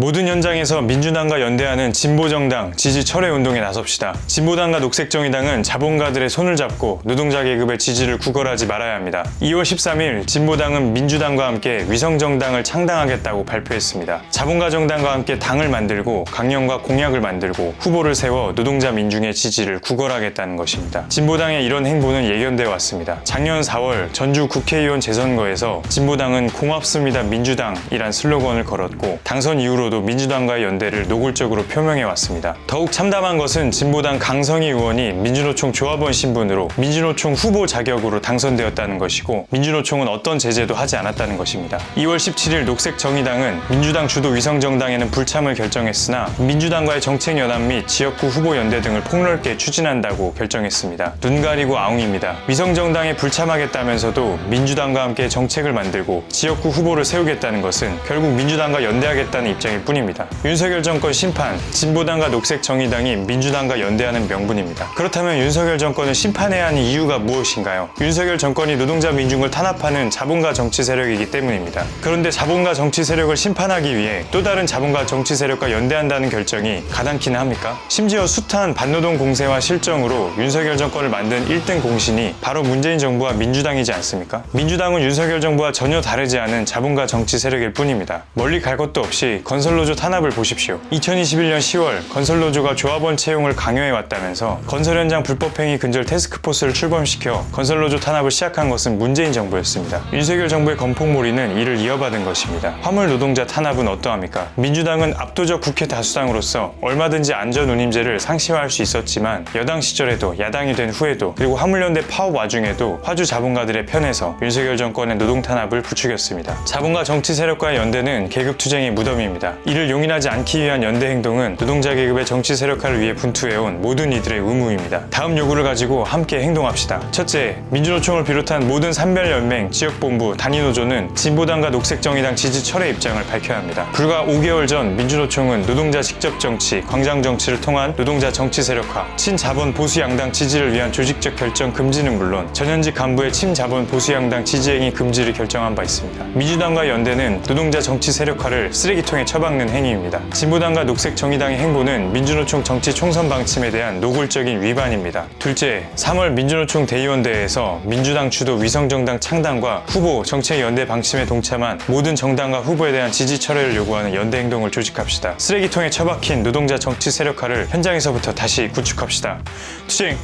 모든 현장에서 민주당과 연대하는 진보정당 지지 철회 운동에 나섭시다. 진보당과 녹색정의당은 자본가들의 손을 잡고 노동자 계급의 지지를 구걸하지 말아야 합니다. 2월 13일 진보당은 민주당과 함께 위성정당을 창당하겠다고 발표했습니다. 자본가 정당과 함께 당을 만들고 강령과 공약을 만들고 후보를 세워 노동자 민중의 지지를 구걸하겠다는 것입니다. 진보당의 이런 행보는 예견되어 왔습니다. 작년 4월 전주 국회의원 재선거에서 진보당은 공합습니다 민주당이란 슬로건을 걸었고 당선 이후로 도 민주당과의 연대를 노골적으로 표명해 왔습니다. 더욱 참담한 것은 진보당 강성희 의원이 민주노총 조합원 신분으로 민주노총 후보 자격으로 당선되었다는 것이고 민주노총은 어떤 제재도 하지 않았다는 것입니다. 2월 17일 녹색정의당은 민주당 주도 위성정당에는 불참을 결정했으나 민주당과의 정책연합 및 지역구 후보 연대 등을 폭넓게 추진한다고 결정했습니다. 눈 가리고 아웅입니다. 위성정당에 불참하겠다면서도 민주당과 함께 정책을 만들고 지역구 후보를 세우겠다는 것은 결국 민주당과 연대하겠다는 입장일 뿐입니다. 윤석열 정권 심판, 진보당과 녹색정의당이 민주당과 연대하는 명분입니다. 그렇다면 윤석열 정권을 심판해야 하는 이유가 무엇인가요? 윤석열 정권이 노동자 민중을 탄압하는 자본가 정치 세력이기 때문입니다. 그런데 자본가 정치 세력을 심판하기 위해 또 다른 자본가 정치 세력과 연대한다는 결정이 가당키는 합니까? 심지어 숱한 반노동 공세와 실정으로 윤석열 정권을 만든 1등 공신이 바로 문재인 정부와 민주당이지 않습니까? 민주당은 윤석열 정부와 전혀 다르지 않은 자본가 정치 세력일 뿐입니다. 멀리 갈 것도 없이 건설 노조 탄압을 보십시오. 2021년 10월 건설노조가 조합원 채용을 강요해 왔다면서 건설 현장 불법행위 근절 테스크포스를 출범시켜 건설노조 탄압을 시작한 것은 문재인 정부였습니다. 윤석열 정부의 건폭몰이는 이를 이어받은 것입니다. 화물 노동자 탄압은 어떠합니까? 민주당은 압도적 국회 다수당으로서 얼마든지 안전 운임제를 상시화할 수 있었지만 여당 시절에도 야당이 된 후에도 그리고 화물연대 파업 와중에도 화주 자본가들의 편에서 윤석열 정권의 노동 탄압을 부추겼습니다. 자본가 정치 세력과의 연대는 계급 투쟁의 무덤입니다. 이를 용인하지 않기 위한 연대 행동은 노동자 계급의 정치 세력화를 위해 분투해온 모든 이들의 의무입니다. 다음 요구를 가지고 함께 행동합시다. 첫째, 민주노총을 비롯한 모든 산별연맹, 지역본부, 단위노조는 진보당과 녹색정의당 지지 철회 입장을 밝혀야 합니다. 불과 5개월 전 민주노총은 노동자 직접 정치, 광장 정치를 통한 노동자 정치 세력화, 친자본 보수 양당 지지를 위한 조직적 결정 금지는 물론 전현직 간부의 친자본 보수 양당 지지 행위 금지를 결정한 바 있습니다. 민주당과 연대는 노동자 정치 세력화를 쓰레기통에 처 박는 행위입니다. 진보당과 녹색정의당의 행보는 민주노총 정치 총선 방침에 대한 노골적인 위반입니다. 둘째, 3월 민주노총 대의원대회에서 민주당 주도 위성정당 창당과 후보 정책연대 방침에 동참한 모든 정당과 후보에 대한 지지 철회를 요구하는 연대 행동을 조직합시다. 쓰레기통에 처박힌 노동자 정치 세력화를 현장에서부터 다시 구축합시다. 투쟁